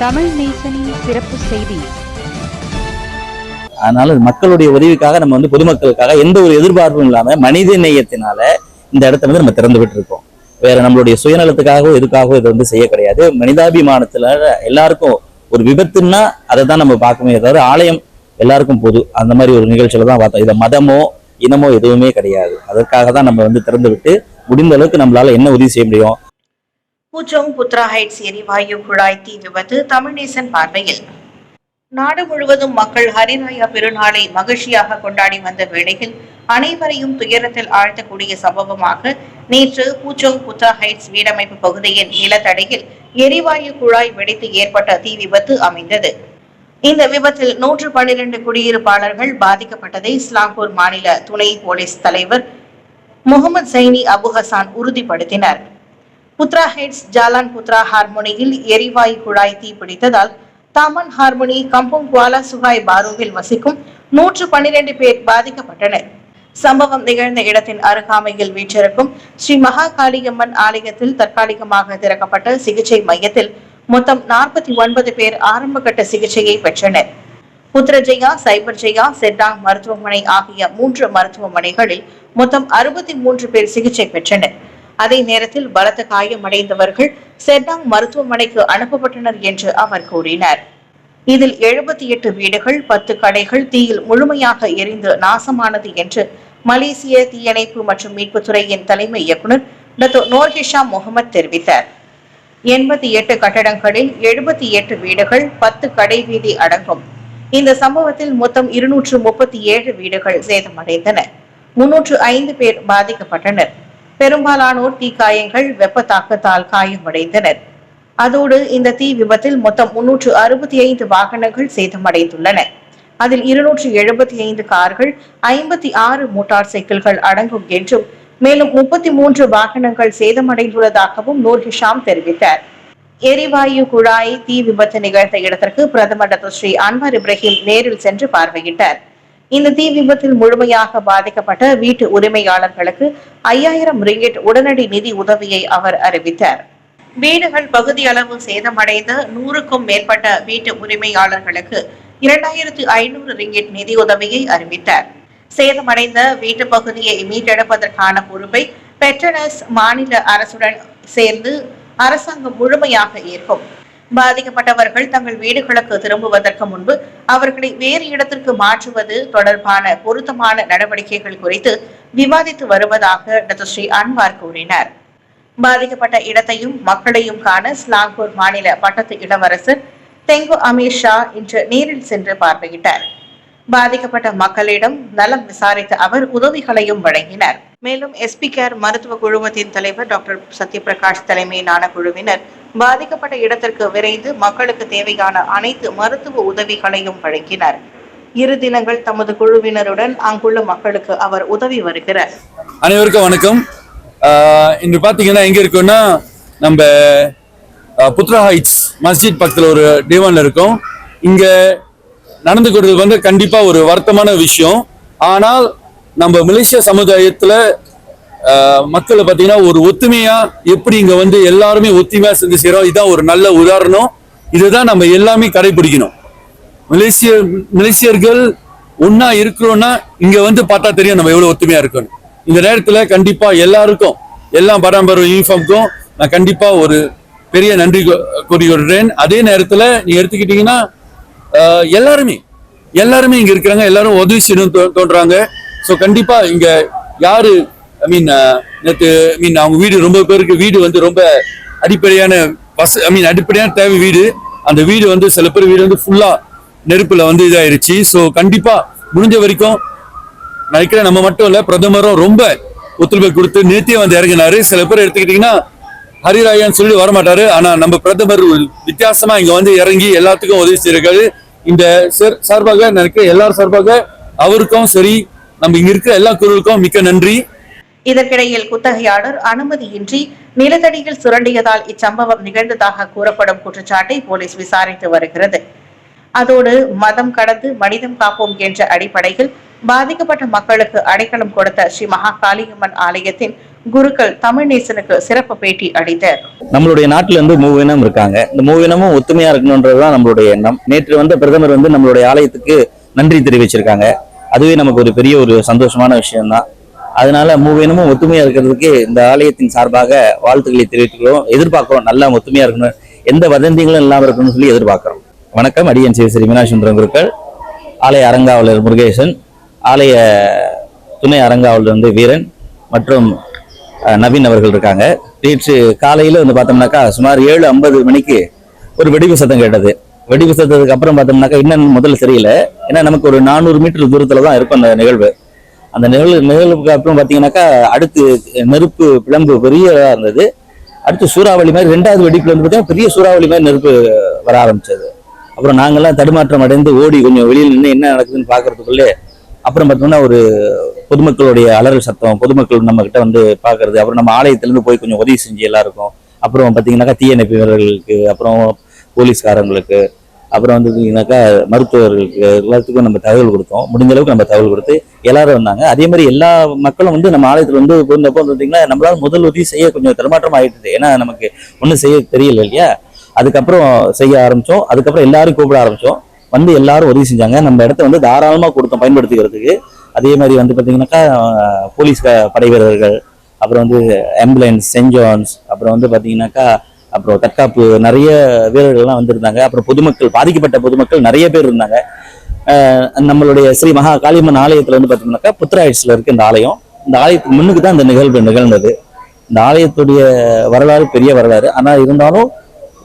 தமிழ் நேசனின் சிறப்பு செய்தி. அதனால மக்களுடைய உதவிக்காக நம்ம வந்து பொதுமக்களுக்காக எந்த ஒரு எதிர்பார்ப்பும் இல்லாம மனித நேயத்தினால இந்த இடத்த வந்து நம்ம திறந்து விட்டு இருக்கோம் வேற நம்மளுடைய சுயநலத்துக்காகவோ எதுக்காகவோ இதை வந்து செய்ய கிடையாது. மனிதாபிமானத்துல எல்லாருக்கும் ஒரு விபத்துன்னா அதை தான் நம்ம பார்க்கவே தவிர ஆலயம் எல்லாருக்கும் பொது. அந்த மாதிரி ஒரு நிகழ்ச்சியில தான் பார்த்தோம். இதை மதமோ இனமோ எதுவுமே கிடையாது. அதற்காக தான் நம்ம வந்து திறந்து விட்டு முடிந்த அளவுக்கு நம்மளால என்ன உதவி செய்ய முடியும்? பூச்சோங் புத்ரா ஹைட்ஸ் எரிவாயு குழாய் தீ விபத்து தமிழ்நேசன் பார்வையில். நாடு முழுவதும் மக்கள் ஹரிராயா பெருநாளை மகிழ்ச்சியாக கொண்டாடி வந்த வேளையில் அனைவரையும் துயரத்தில் ஆழ்த்தக்கூடிய சம்பவமாக நேற்று பூச்சோங் புத்ரா ஹைட்ஸ் வீடமைப்பு பகுதியின் நிலத்தடியில் எரிவாயு குழாய் வெடித்து ஏற்பட்ட தீ விபத்து அமைந்தது. இந்த விபத்தில் நூற்று பன்னிரண்டு குடியிருப்பாளர்கள் பாதிக்கப்பட்டதை இஸ்லாம்பூர் மாநில துணை போலீஸ் தலைவர் முகமது சைனி அபு ஹசான் உறுதிப்படுத்தினர். புத்ரா ஹெட்ஸ் ஜாலான் புத்ரா ஹார்மோனியில் எரிவாயு குழாய் தீப்பிடித்ததால் Taman Harmoni Kampung Kuala Sungai பாருவில் வசிக்கும் நூற்று பன்னிரண்டு பேர் பாதிக்கப்பட்டனர். சம்பவம் நிகழ்ந்த இடத்தின் அருகாமையில் வீற்றிருக்கும் ஸ்ரீ மகா காளியம்மன் ஆலயத்தில் தற்காலிகமாக திறக்கப்பட்ட சிகிச்சை மையத்தில் மொத்தம் நாற்பத்தி ஒன்பது பேர் ஆரம்பகட்ட சிகிச்சையை பெற்றனர். புத்ரஜயா சைபர் ஜெயா செட்டாங் மருத்துவமனை ஆகிய மூன்று மருத்துவமனைகளில் மொத்தம் அறுபத்தி மூன்று பேர் சிகிச்சை பெற்றனர். அதே நேரத்தில் பலத்த காயமடைந்தவர்கள் செட்டாங் மருத்துவமனைக்கு அனுப்பப்பட்டனர் என்று அவர் கூறினார். இதில் எழுபத்தி எட்டு வீடுகள் பத்து கடைகள் தீயில் முழுமையாக எரிந்து நாசமானது என்று மலேசிய தீயணைப்பு மற்றும் மீட்புத்துறையின் தலைமை இயக்குனர் டத்தோ நோர்ஹிஷா முகமது தெரிவித்தார். எண்பத்தி எட்டு கட்டடங்களில் எழுபத்தி எட்டு வீடுகள் பத்து கடை வீதி அடங்கும். இந்த சம்பவத்தில் மொத்தம் இருநூற்று முப்பத்தி ஏழு வீடுகள் சேதமடைந்தன. முன்னூற்று ஐந்து பேர் பாதிக்கப்பட்டனர். பெரும்பாலானோர் தீக்காயங்கள் வெப்ப தாக்கத்தால் காயமடைந்தனர். அதோடு இந்த தீ விபத்தில் மொத்தம் முன்னூற்று அறுபத்தி ஐந்து வாகனங்கள் சேதமடைந்துள்ளன. அதில் இருநூற்று எழுபத்தி ஐந்து கார்கள் ஐம்பத்தி ஆறு மோட்டார் சைக்கிள்கள் அடங்கும் என்றும் மேலும் முப்பத்தி மூன்று வாகனங்கள் சேதமடைந்துள்ளதாகவும் நூர் ஹிஷாம் தெரிவித்தார். எரிவாயு குழாய் தீ விபத்து நிகழ்ந்த இடத்திற்கு பிரதமர் டாக்டர் ஸ்ரீ அன்வர் இப்ராஹிம் நேரில் சென்று பார்வையிட்டார். இந்த தீ விபத்தில் முழுமையாக பாதிக்கப்பட்ட வீட்டு உரிமையாளர்களுக்கு ஐயாயிரம் ரிங்கெட் உடனடி நிதி உதவியை அவர் அறிவித்தார். வீடுகள் பகுதி அளவு சேதமடைந்த நூறுக்கும் மேற்பட்ட வீட்டு உரிமையாளர்களுக்கு இரண்டாயிரத்து ஐநூறு ரிங்கெட் நிதி உதவியை அறிவித்தார். சேதமடைந்த வீட்டு பகுதியை மீட்டெடுப்பதற்கான பொறுப்பை பெட்ரனஸ் மாநில அரசுடன் சேர்ந்து அரசாங்கம் முழுமையாக ஏற்கும். பாதிக்கப்பட்டவர்கள் தங்கள் வீடுகளுக்கு திரும்புவதற்கு முன்பு அவர்களை வேறு இடத்திற்கு மாற்றுவது தொடர்பான பொருத்தமான நடவடிக்கைகள் குறித்து விவாதித்து வருவதாக டாக்டர் ஸ்ரீ அன்வார் கூறினார். பாதிக்கப்பட்ட இடத்தையும் மக்களையும் காண ஸ்லாங்கூர் மாநில பட்டத்து இளவரசர் தெங்கு அமீர் ஷா இன்று நேரில் சென்று பார்வையிட்டார். பாதிக்கப்பட்ட மக்களிடம் நலம் விசாரித்த அவர் உதவிகளையும் வழங்கினார். மேலும் எஸ்பி கேர் மருத்துவ குழுமத்தின் தலைவர் டாக்டர் சத்யபிரகாஷ் தலைமையிலான குழுவினர் பாதிக்கப்பட்ட இடத்திற்கு விரைந்து மக்களுக்கு தேவையான அனைத்து மருத்துவ உதவிகளையும் வழங்கினர். இரு தினங்கள் தமது குழுவினருடன் அங்குள்ள மக்களுக்கு அவர் உதவி வருகிறார். அனைவருக்கும் வணக்கம். ஆஹ் இன்று பார்த்தீங்கன்னா எங்க இருக்கோம்னா நம்ம புத்ரா ஹைட்ஸ் மஸ்ஜித் பக்கத்தில் ஒரு டிவான்ல இருக்கோம். இங்க நடந்து கொடுத்தது வந்து கண்டிப்பா ஒரு வருத்தமான விஷயம். ஆனால் நம்ம மலேசிய சமுதாயத்துல மக்களை பார்த்தீங்கன்னா ஒரு ஒத்துமையா எப்படி இங்க வந்து எல்லாருமே ஒத்துமையா செஞ்சு செய்யறோம் இதான் ஒரு நல்ல உதாரணம். இதுதான் நம்ம எல்லாமே கடைபிடிக்கணும். மலேசிய மலேசியர்கள் ஒன்னா இருக்கிறோம்னா இங்க வந்து பார்த்தா தெரியும் நம்ம எவ்வளவு ஒத்துமையா இருக்கணும் இந்த நேரத்துல கண்டிப்பா எல்லாருக்கும் எல்லா பராமரி யூனிஃபார்முக்கும் நான் கண்டிப்பா ஒரு பெரிய நன்றி கூறி கொள்கிறேன் அதே நேரத்துல நீங்க எடுத்துக்கிட்டீங்கன்னா எல்லாருமே எல்லாருமே இங்க இருக்கிறாங்க. எல்லாரும் உதவி செய்யணும் தோன்றாங்க. ஸோ கண்டிப்பா இங்க யாரு ஐ மீன் நேற்று ஐ மீன் அவங்க வீடு ரொம்ப பேருக்கு வீடு வந்து ரொம்ப அடிப்படையான வச ஐ மீன் அடிப்படையான தேவை வீடு. அந்த வீடு வந்து சில பேர் வீடு வந்து ஃபுல்லா நெருப்புல வந்து இதாயிருச்சு. ஸோ கண்டிப்பா முடிஞ்ச வரைக்கும் நினைக்கிறேன் நம்ம மட்டும் இல்ல பிரதமரும் ரொம்ப ஒத்துழைப்பு கொடுத்து நேத்தியே வந்து இறங்கினாரு. சில பேர் எடுத்துக்கிட்டீங்கன்னா ஹரிராயான்னு சொல்லி வரமாட்டாரு. ஆனா நம்ம பிரதமர் வித்தியாசமா இங்க வந்து இறங்கி எல்லாத்துக்கும் உதவி செய்யிருக்காரு இந்த சார்பாக நினைக்கிறேன் எல்லார் சார்பாக அவருக்கும் சரி நம்ம இங்க இருக்கிற எல்லா குழுவுக்கும் மிக்க நன்றி. இதற்கிடையில் குத்தகையாளர் அனுமதியின்றி நிலத்தடியில் சுரண்டியதால் இச்சம்பவம் நிகழ்ந்ததாக கூறப்படும் குற்றச்சாட்டை போலீஸ் விசாரித்து வருகிறது. அதோடு மதம் கடந்து மனிதம் காப்போம் என்ற அடிப்படையில் பாதிக்கப்பட்ட மக்களுக்கு அடைக்கலம் கொடுத்த ஸ்ரீ மகாகாளியம்மன் ஆலயத்தின் குருக்கள் தமிழ்நேசனுக்கு சிறப்பு பேட்டி அளித்தார் நம்மளுடைய நாட்டுல இருந்து மூவினம் இருக்காங்க. இந்த மூவினமும் ஒத்துமையா இருக்கணும்ன்றதுதான் நம்மளுடைய எண்ணம். நேற்று வந்து பிரதமர் வந்து நம்மளுடைய ஆலயத்துக்கு நன்றி தெரிவிச்சிருக்காங்க. அதுவே நமக்கு ஒரு பெரிய ஒரு சந்தோஷமான விஷயம்தான். அதனால மூவினமும் ஒத்துமையா இருக்கிறதுக்கு இந்த ஆலயத்தின் சார்பாக வாழ்த்துக்களை தெரிவித்துக்கிறோம் எதிர்பார்க்கிறோம் நல்லா ஒத்துமையா இருக்கணும். எந்த வதந்திகளும் இல்லாம இருக்கணும்னு சொல்லி எதிர்பார்க்கிறோம். வணக்கம். அடியன் சிவசரி மீனாட்சுந்தரம் குருக்கள் ஆலய அரங்காவலர் முருகேசன் ஆலய துணை அரங்காவலர் வந்து வீரன் மற்றும் நவீன் அவர்கள் இருக்காங்க. நேற்று காலையில் வந்து பார்த்தோம்னாக்கா சுமார் ஏழு ஐம்பது மணிக்கு ஒரு வெடிப்பு சத்தம் கேட்டது. வெடிப்பு சத்தத்துக்கு அப்புறம் பார்த்தோம்னாக்கா என்னன்னு முதல்ல தெரியல. ஏன்னா நமக்கு ஒரு நானூறு மீட்டர் தூரத்தில் தான் இருக்கும் அந்த நிகழ்வு. அந்த நிகழ்வு நிகழ்வுக்கு அப்புறம் பார்த்தீங்கன்னாக்கா அடுத்து நெருப்பு பிளம்பு பெரியதாக இருந்தது. அடுத்து சூறாவளி மாதிரி ரெண்டாவது வெடிப்புல வந்து பார்த்தீங்கன்னா பெரிய சூறாவளி மாதிரி நெருப்பு வர ஆரம்பிச்சது. அப்புறம் நாங்கள்லாம் தடுமாற்றம் அடைந்து ஓடி கொஞ்சம் வெளியில் நின்று என்ன நடக்குதுன்னு பார்க்கறதுக்குள்ளே அப்புறம் பார்த்தோம்னா ஒரு பொதுமக்களுடைய அலறல் சத்தம் பொதுமக்கள் நம்ம கிட்ட வந்து பார்க்கறது அப்புறம் நம்ம ஆலயத்திலேருந்து போய் கொஞ்சம் உதவி செஞ்சு எல்லாருக்கும் அப்புறம் பார்த்தீங்கன்னாக்கா தீயணைப்பு வீரர்களுக்கு அப்புறம் போலீஸ்காரங்களுக்கு அப்புறம் வந்து பார்த்தீங்கன்னாக்கா மருத்துவர்களுக்கு எல்லாத்துக்கும் நம்ம தகவல் கொடுத்தோம். முடிஞ்ச அளவுக்கு நம்ம தகவல் கொடுத்து எல்லாரும் வந்தாங்க. அதே மாதிரி எல்லா மக்களும் வந்து நம்ம ஆலயத்தில் வந்து போனப்போ பார்த்தீங்கன்னா நம்மளால முதல் உதவி செய்ய கொஞ்சம் தடுமாற்றம் ஆகிட்டு ஏன்னா நமக்கு ஒன்றும் செய்ய தெரியல இல்லையா? அதுக்கப்புறம் செய்ய ஆரம்பித்தோம் அதுக்கப்புறம் எல்லாரும் கூப்பிட ஆரம்பித்தோம் வந்து எல்லாரும் உதவி செஞ்சாங்க. நம்ம இடத்த வந்து தாராளமாக கொடுத்தோம் பயன்படுத்திக்கிறதுக்கு. அதே மாதிரி வந்து பார்த்தீங்கன்னாக்கா போலீஸ் படை வீரர்கள் அப்புறம் வந்து ஆம்புலன்ஸ் சென்ட் ஜான்ஸ் அப்புறம் வந்து பார்த்தீங்கன்னாக்கா அப்புறம் தற்காப்பு நிறைய வீரர்கள்லாம் வந்திருந்தாங்க. அப்புறம் பொதுமக்கள் பாதிக்கப்பட்ட பொதுமக்கள் நிறைய பேர் இருந்தாங்க. நம்மளுடைய ஸ்ரீ மகா காளியம்மன் ஆலயத்தில் வந்து பார்த்தீங்கன்னாக்கா புத்ராயிட்ஸில் இருக்கு இந்த ஆலயம். இந்த ஆலயத்துக்கு முன்னுக்கு தான் இந்த நிகழ்வு நிகழ்ந்தது. இந்த ஆலயத்துடைய வரலாறு பெரிய வரலாறு. ஆனால் இருந்தாலும்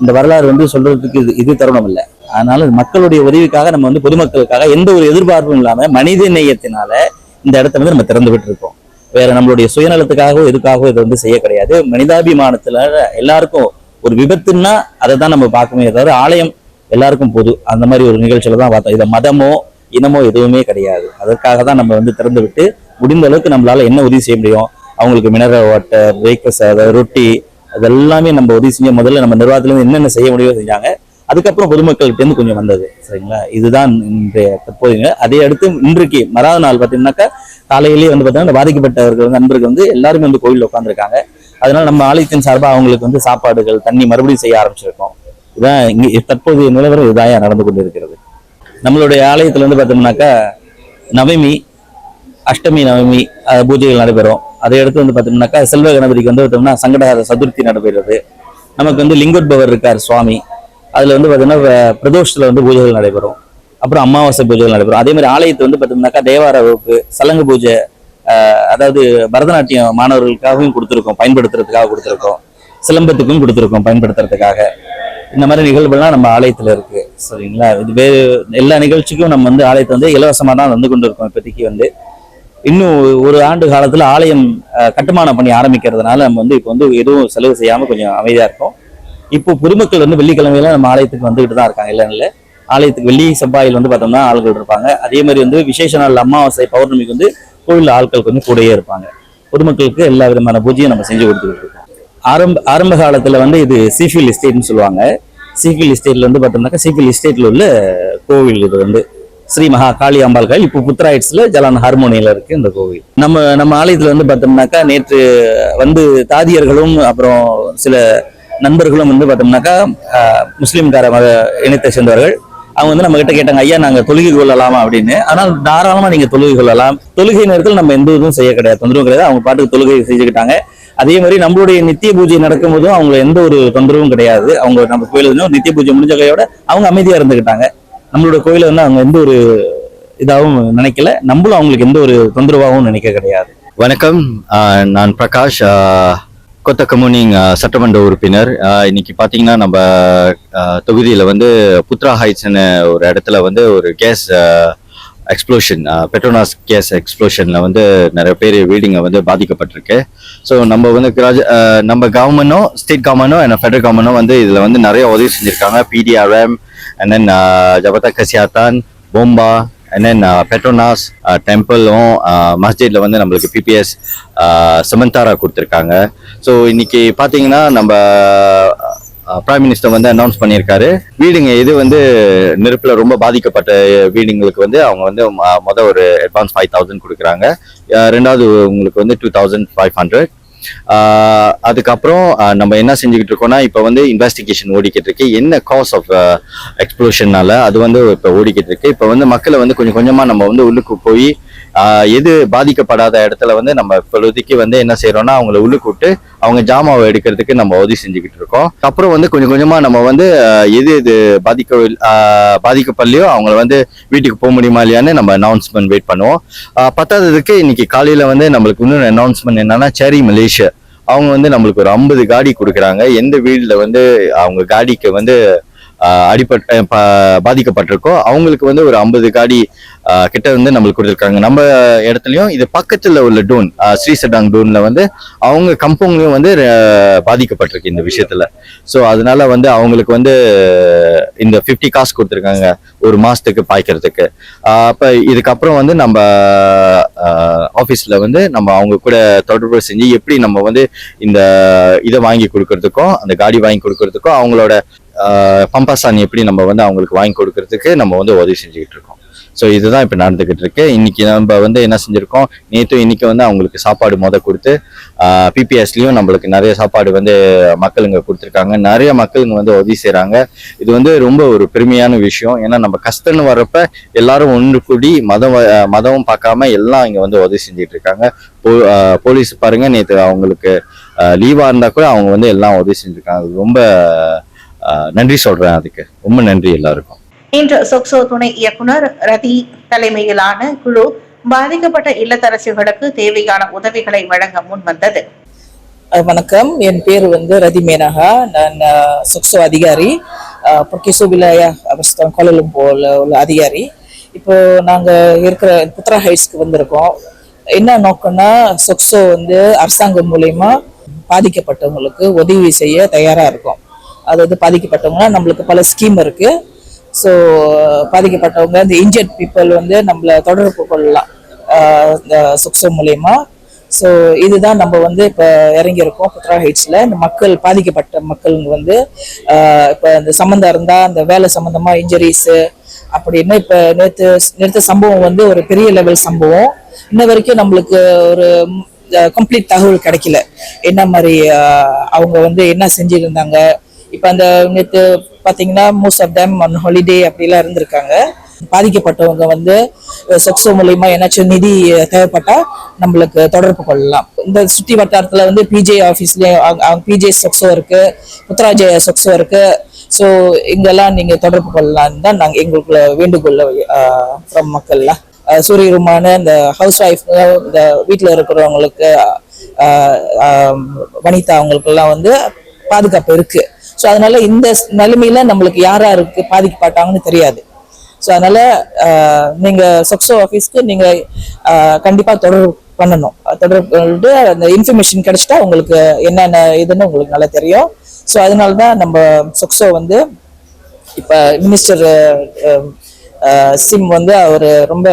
இந்த வரலாறு வந்து சொல்றதுக்கு இது இது தருணம் இல்லை. அதனால மக்களுடைய உதவிக்காக நம்ம வந்து பொதுமக்களுக்காக எந்த ஒரு எதிர்பார்ப்பும் இல்லாம மனித நேயத்தினால இந்த இடத்த வந்து நம்ம திறந்து விட்டு இருக்கோம் வேற நம்மளுடைய சுயநலத்துக்காகவோ எதுக்காகவோ இதை வந்து செய்ய கிடையாது. மனிதாபிமானத்துல எல்லாருக்கும் ஒரு விபத்துன்னா அதை தான் நம்ம பார்க்கவே தவிர ஆலயம் எல்லாருக்கும் பொது. அந்த மாதிரி ஒரு நிகழ்ச்சியில தான் பார்த்தோம். இதை மதமோ இனமோ எதுவுமே கிடையாது. அதற்காக தான் நம்ம வந்து திறந்து விட்டு முடிந்த அளவுக்கு நம்மளால என்ன உதவி செய்ய முடியும்? அவங்களுக்கு மினரல் வாட்டர் பிரேக்ஃபாஸ்ட் ரொட்டி அதெல்லாமே நம்ம உதவி செஞ்ச முதல்ல நம்ம நிர்வாகத்துல என்னென்ன செய்ய முடியுமோ செஞ்சாங்க. அதுக்கப்புறம் பொதுமக்கள்கிட்டேருந்து கொஞ்சம் வந்தது. சரிங்களா? இதுதான் இன்றைய தற்போதைய அதை அடுத்து இன்றைக்கு மறாவது நாள் பார்த்தீங்கன்னாக்கா காலையிலேயே வந்து பார்த்தீங்கன்னா பாதிக்கப்பட்டவர்கள் வந்து நண்பர்கள் வந்து எல்லாருமே வந்து கோயிலில் உட்காந்துருக்காங்க அதனால நம்ம ஆலயத்தின் சார்பாக அவங்களுக்கு வந்து சாப்பாடுகள் தண்ணி மறுபடியும் செய்ய ஆரம்பிச்சிருக்கோம். இதான் இங்கே தற்போதைய நிலவரம் இதாக நடந்து கொண்டு இருக்கிறது நம்மளுடைய ஆலயத்தில் வந்து பார்த்தோம்னாக்கா நவமி அஷ்டமி நவமி பூஜைகள் நடைபெறும். அதை அடுத்து வந்து பார்த்தோம்னாக்கா செல்வ கணபதிக்கு வந்து பார்த்தோம்னா சங்கடஹர சதுர்த்தி நடைபெறுது. நமக்கு வந்து லிங்கோத்பவர் இருக்கார் சுவாமி. அதில் வந்து பார்த்தீங்கன்னா பிரதோஷத்தில் வந்து பூஜைகள் நடைபெறும். அப்புறம் அமாவாசை பூஜைகள் நடைபெறும். அதே மாதிரி ஆலயத்தை வந்து பார்த்தோம்னாக்கா தேவார வகுப்பு சலங்கு பூஜை அதாவது பரதநாட்டியம் மாணவர்களுக்காகவும் கொடுத்துருக்கோம் பயன்படுத்துறதுக்காக கொடுத்துருக்கோம். சிலம்பத்துக்கும் கொடுத்துருக்கோம் பயன்படுத்துறதுக்காக. இந்த மாதிரி நிகழ்வுகள்லாம் நம்ம ஆலயத்தில் இருக்குது சரிங்களா? இது வேறு எல்லா நிகழ்ச்சிக்கும் நம்ம வந்து ஆலயத்தை வந்து இலவசமாக தான் வந்து கொண்டு இருக்கோம் இப்போதைக்கு வந்து. இன்னும் ஒரு ஆண்டு காலத்தில் ஆலயம் கட்டுமானம் கட்டுமான பணி ஆரம்பிக்கிறதுனால நம்ம வந்து இப்போ வந்து எதுவும் செலவு செய்யாமல் கொஞ்சம் அமைதியாக இருக்கும். இப்போ பொதுமக்கள் வந்து வெள்ளிக்கிழமையில நம்ம ஆலயத்துக்கு வந்துகிட்டு தான் இருக்காங்க இல்லைன்னு ஆலயத்துக்கு வெள்ளி செவ்வாயில் வந்து பார்த்தோம்னா ஆள்கள் இருப்பாங்க. அதே மாதிரி வந்து விசேஷ நாள் அமாவாசை பௌர்ணமிக்கு வந்து கோவில் ஆட்கள் கொஞ்சம் கூடயே இருப்பாங்க. பொதுமக்களுக்கு எல்லா விதமான பூஜையும் நம்ம செஞ்சு கொடுத்துக்கிட்டு இருக்கோம். ஆரம்ப ஆரம்ப காலத்தில் வந்து இது சீஃபில் எஸ்டேட்னு சொல்லுவாங்க. சீஃபில் எஸ்டேட்ல வந்து பார்த்தோம்னாக்கா சீஃபில் எஸ்டேட்ல உள்ள கோவில் இது வந்து ஸ்ரீ மகா காளி அம்பாள் கோயில் இப்போ புத்ராயிட்ஸ்ல ஜலான் ஹார்மோனியில இருக்கு இந்த கோவில். நம்ம நம்ம ஆலயத்துல வந்து பார்த்தோம்னாக்கா நேற்று வந்து தாதியர்களும் அப்புறம் சில நண்பர்களும் வந்து பார்த்தோம்னாக்கா முஸ்லீம்கார மத இனத்தை சேர்ந்தவர்கள். அவங்க வந்து நம்ம கிட்ட கேட்டாங்க ஐயா நாங்கள் தொழுகை கொள்ளலாமா? அப்படின்னு. ஆனால் தாராளமாக நீங்கள் தொழுகை கொள்ளலாம். தொழுகை நேரத்தில் நம்ம எந்த இதுவும் செய்ய கிடையாது. தொந்தரவும் கிடையாது. அவங்க பாட்டுக்கு தொழுகை செஞ்சுக்கிட்டாங்க. அதே மாதிரி நம்மளுடைய நித்திய பூஜை நடக்கும்போதும் அவங்க எந்த ஒரு தொந்தரவும் கிடையாது. அவங்க நம்ம கோயிலுக்கு நித்திய பூஜை முடிஞ்ச கையோட அவங்க அமைதியாக இருந்துக்கிட்டாங்க. நம்மளோட கோயிலை வந்து அவங்க எந்த ஒரு இதாகவும் நினைக்கல. நம்மளும் அவங்களுக்கு எந்த ஒரு தொந்தரவாகவும் நினைக்க கிடையாது. வணக்கம். நான் பிரகாஷ். கொத்த கம்யூனிங் சட்டமன்ற உறுப்பினர். இன்னைக்கு பார்த்தீங்கன்னா நம்ம தொகுதியில் வந்து புத்ரா ஹைட்ஸ்னு ஒரு இடத்துல வந்து ஒரு கேஸ் எக்ஸ்ப்ளோஷன் பெட்ரோனாஸ் கேஸ் எக்ஸ்ப்ளோஷனில் வந்து நிறைய பேர் வீடுங்க வந்து பாதிக்கப்பட்டிருக்கு. ஸோ நம்ம வந்து கிராஜ நம்ம கவர்மெண்ட்டும் ஸ்டேட் கவர்மெண்ட்டும் அண்ட் ஃபெடரல் கவர்மெண்ட்டும் வந்து இதில் வந்து நிறைய உதவி செஞ்சுருக்காங்க. பிடிஆர்எம் அண்ட் தென் ஜபதா கசியாத்தான் போம்பா அண்ட் தென் பெட்ரோனாஸ் டெம்பிளும் மஸ்ஜிதில் வந்து நம்மளுக்கு பிபிஎஸ் சமந்தாரா uh, கொடுத்துருக்காங்க. ஸோ இன்னைக்கு பார்த்தீங்கன்னா நம்ம uh, பிரைம் மினிஸ்டர் வந்து அனௌன்ஸ் பண்ணியிருக்காரு. வீடுங்க இது வந்து நெருப்பில் ரொம்ப பாதிக்கப்பட்ட வீடுங்களுக்கு வந்து அவங்க வந்து ம- ஒரு அட்வான்ஸ் ஃபைவ் தௌசண்ட் கொடுக்குறாங்க. ரெண்டாவது உங்களுக்கு வந்து டூ தௌசண்ட் ஃபைவ் ஹண்ட்ரட் அதுக்கப்புறம் நம்ம என்ன செஞ்சுக்கிட்டு இருக்கோம்னா இப்போ வந்து இன்வெஸ்டிகேஷன் ஓடிக்கிட்டு இருக்கு. என்ன காஸ் ஆஃப் எக்ஸ்ப்ளோஷன்னால அது வந்து இப்போ ஓடிக்கிட்டு இருக்கு. இப்போ வந்து மக்களை வந்து கொஞ்சம் கொஞ்சமாக நம்ம வந்து உள்ளுக்கு போய் எது பாதிக்கப்படாத இடத்துல வந்து நம்ம இப்போதைக்கு வந்து என்ன செய்யறோம்னா அவங்கள உள்ளுக்கு அவங்க ஜாமாவை எடுக்கிறதுக்கு நம்ம உதவி செஞ்சுக்கிட்டு இருக்கோம். அப்புறம் வந்து கொஞ்சம் கொஞ்சமா நம்ம வந்து எது எது பாதிக்க பாதிக்கப்படலையோ அவங்கள வந்து வீட்டுக்கு போக முடியுமா இல்லையான்னு நம்ம அனௌன்ஸ்மெண்ட் வெயிட் பண்ணுவோம். பத்தாததுக்கு இன்னைக்கு காலையில வந்து நம்மளுக்கு இன்னொரு அனௌன்ஸ்மெண்ட் என்னன்னா சேரி மலேசியா அவங்க வந்து நம்மளுக்கு ஒரு ஐம்பது காடி கொடுக்குறாங்க. எந்த வீடுல வந்து அவங்க காடிக்கு வந்து அடிபட் பாதிக்கப்பட்டிருக்கோ அவங்களுக்கு வந்து ஒரு ஐம்பது காடி கிட்ட வந்து நம்மளுக்கு கொடுத்துருக்காங்க. நம்ம இடத்துலையும் இது பக்கத்தில் உள்ள டோன் ஸ்ரீ சடாங் டூனில் வந்து அவங்க கம்பவுண்ட்லயும் வந்து பாதிக்கப்பட்டிருக்கு இந்த விஷயத்தில். ஸோ அதனால வந்து அவங்களுக்கு வந்து இந்த 50 காசு கொடுத்துருக்காங்க ஒரு மாதத்துக்கு பாய்க்கிறதுக்கு. அப்போ இதுக்கப்புறம் வந்து நம்ம ஆஃபீஸில் வந்து நம்ம அவங்க கூட தொடர்பு செஞ்சு எப்படி நம்ம வந்து இந்த இதை வாங்கி கொடுக்கறதுக்கும் அந்த காடி வாங்கி கொடுக்கறதுக்கும் அவங்களோட பம்பாசான் எப்படி நம்ம வந்து அவங்களுக்கு வாங்கி கொடுக்கறதுக்கு நம்ம வந்து உதவி செஞ்சுக்கிட்டு இருக்கோம். ஸோ இதுதான் இப்போ நடந்துக்கிட்டு இருக்கு. இன்னைக்கு நம்ம வந்து என்ன செஞ்சிருக்கோம்? நேற்று இன்னைக்கு வந்து அவங்களுக்கு சாப்பாடு முத கொடுத்து பிபிஎஸ்லையும் நம்மளுக்கு நிறைய சாப்பாடு வந்து மக்களுங்க கொடுத்துருக்காங்க. நிறைய மக்களுங்க வந்து உதவி செய்கிறாங்க இது வந்து ரொம்ப ஒரு பெருமையான விஷயம். ஏன்னா நம்ம கஷ்டம்னு வர்றப்ப எல்லாரும் ஒன்று கூடி மதம் மதமும் பார்க்காம எல்லாம் இங்கே வந்து உதவி செஞ்சுட்டு இருக்காங்க. போ- போலீஸ் பாருங்க நேற்று அவங்களுக்கு லீவாக இருந்தால் கூட அவங்க வந்து எல்லாம் உதவி செஞ்சுருக்காங்க. ரொம்ப நன்றி சொல்றேன் அதுக்கு. ரொம்ப நன்றி எல்லாருக்கும். இன்று சொக்சோ துணை இயக்குனர் ரதி தலைமையிலான குழு பாதிக்கப்பட்ட இல்லத்தரசிகளுக்கு தேவையான உதவிகளை வழங்க முன்வந்தது. அஹ் வணக்கம். என் பேர் வந்து ரதி மேனகா. நான் சுக்சோ அதிகாரி. பொர்கிசோ விலாயா அவஸ்தான் கோலலம்பூர்ல உள்ள அதிகாரி. இப்போ நாங்கள் இருக்கிற புத்ரா ஹைட்ஸ்க்கு வந்திருக்கோம். என்ன நோக்கம்னா சொக்சோ வந்து அரசாங்கம் மூலயமா பாதிக்கப்பட்டவங்களுக்கு உதவி செய்ய தயாராக இருக்கும். அதாவது பாதிக்கப்பட்டவங்கன்னா நம்மளுக்கு பல ஸ்கீம் இருக்கு. ஸோ பாதிக்கப்பட்டவங்க இந்த இன்ஜர்ட் பீப்புள் வந்து நம்மளை தொடர்பு கொள்ளலாம். இந்த சுக்ஸோ மூலயமா. ஸோ இதுதான் நம்ம வந்து இப்போ இறங்கியிருக்கோம் புத்ரா ஹைட்ஸில் இந்த மக்கள் பாதிக்கப்பட்ட மக்களுங்க வந்து இப்போ இந்த சம்மந்தம் இருந்தால் அந்த வேலை சம்மந்தமாக இன்ஜுரிஸு அப்படின்னு இப்போ நேற்று நேற்று சம்பவம் வந்து ஒரு பெரிய லெவல் சம்பவம். இன்ன வரைக்கும் நம்மளுக்கு ஒரு கம்ப்ளீட் தகவல் கிடைக்கல. என்ன மாதிரி அவங்க வந்து என்ன செஞ்சிருந்தாங்க இப்போ அந்த நேற்று பார்த்தீங்கன்னா most of them on holiday அப்படிலாம் இருந்திருக்காங்க. பாதிக்கப்பட்டவங்க வந்து செக்ஸோ மூலயமா ஏதாச்சும் நிதி தேவைப்பட்டா நம்மளுக்கு தொடர்பு கொள்ளலாம். இந்த சுற்றி வட்டாரத்தில் வந்து பிஜே ஆஃபீஸ்லேயும் பிஜே செக்ஸோ இருக்கு புத்ராஜய செக்ஸோ இருக்கு. ஸோ இங்கெல்லாம் நீங்கள் தொடர்பு கொள்ளலாம்னு தான் நாங்கள் எங்களுக்குள்ள வேண்டுகோள் ஃப்ரம் மக்கள்லாம் சூரிய சூரியருமான இந்த ஹவுஸ் ஒய்ஃப் இந்த வீட்டில் இருக்கிறவங்களுக்கு வனிதா அவங்களுக்கெல்லாம் வந்து பாதுகாப்பு இருக்குது ஸோ அதனால இந்த நிலைமையில நம்மளுக்கு யார் யாருக்கு பாதிக்கப்பட்டாங்கன்னு தெரியாது. ஸோ அதனால நீங்க சொக்சோ ஆஃபீஸ்க்கு நீங்க கண்டிப்பா தொடர்பு பண்ணணும். தொடர்பு அந்த இன்ஃபர்மேஷன் கிடைச்சிட்டா உங்களுக்கு என்னென்ன இதுன்னு உங்களுக்கு நல்லா தெரியும். ஸோ அதனால தான் நம்ம சொக்சோ வந்து இப்போ மினிஸ்டர் சிம் வந்து அவர் ரொம்ப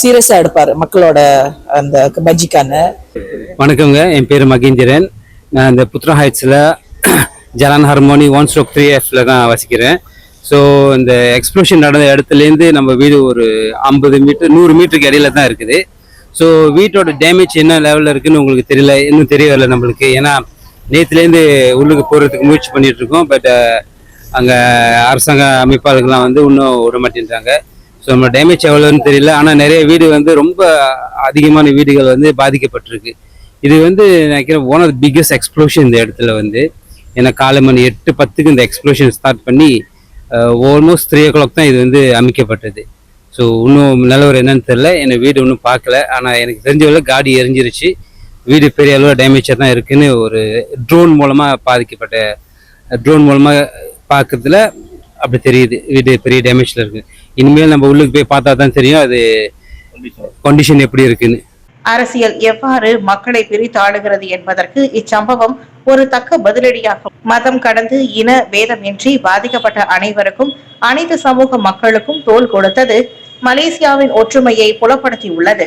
சீரியஸாக எடுப்பார் மக்களோட அந்த பஜ்ஜிக்கான வணக்கங்க என் பேர் மகேந்திரன். நான் இந்த Putra ஹைட்ஸில் Jalan Harmoni one stroke three எஃப்ல தான் வசிக்கிறேன். ஸோ இந்த எக்ஸ்ப்ளோஷன் நடந்த இடத்துலேருந்து நம்ம வீடு ஒரு ஐம்பது மீட்டர் நூறு மீட்டருக்கு இடையில தான் இருக்குது. ஸோ வீட்டோட டேமேஜ் என்ன லெவலில் இருக்குன்னு உங்களுக்கு தெரியல இன்னும் தெரிய வரல நம்மளுக்கு. ஏன்னா நேற்றுலேருந்து உள்ளுக்கு போகிறதுக்கு முயற்சி பண்ணிட்டு இருக்கோம் பட் அங்கே அரசாங்க அமைப்பாளர்கள்லாம் வந்து இன்னும் விட மாட்டேன்றாங்க. ஸோ நம்ம டேமேஜ் எவ்வளோன்னு தெரியல ஆனால் நிறைய வீடு வந்து ரொம்ப அதிகமான வீடுகள் வந்து பாதிக்கப்பட்டிருக்கு. இது வந்து நினைக்கிறேன் one of the biggest explosion இந்த இடத்துல வந்து. ஏன்னா காலை மணி எட்டு பத்துக்கு இந்த எக்ஸ்ப்ளோஷன் ஸ்டார்ட் பண்ணி ஆல்மோஸ்ட் த்ரீ ஓ கிளாக் தான் இது வந்து அமைக்கப்பட்டது. ஸோ இன்னும் நிலவரம் என்னன்னு தெரியல. என் வீடு இன்னும் பார்க்கல. ஆனால் எனக்கு தெரிஞ்சவரை காடி எரிஞ்சிருச்சு. வீடு பெரிய அளவில் டேமேஜாக தான் இருக்குன்னு ஒரு ட்ரோன் மூலமாக பாதிக்கப்பட்ட ட்ரோன் மூலமாக பார்க்கறதுல அப்படி தெரியுது. வீடு பெரிய டேமேஜில் இருக்கு. இனிமேல் நம்ம உள்ளுக்கு போய் பார்த்தா தான் தெரியும் அது கண்டிஷன் எப்படி இருக்குன்னு. அரசியல் எவ்வாறு மக்களை பிரித்தாளுகிறது என்பதற்கு இச்சம்பவம் ஒரு தக்க பதிலடியாகும். மதம் கடந்து இன வேதமின்றி பாதிக்கப்பட்ட அனைவருக்கும் அனைத்து சமூக மக்களுக்கும் தோல் கொடுத்தது மலேசியாவின் ஒற்றுமையை புலப்படுத்தியுள்ளது.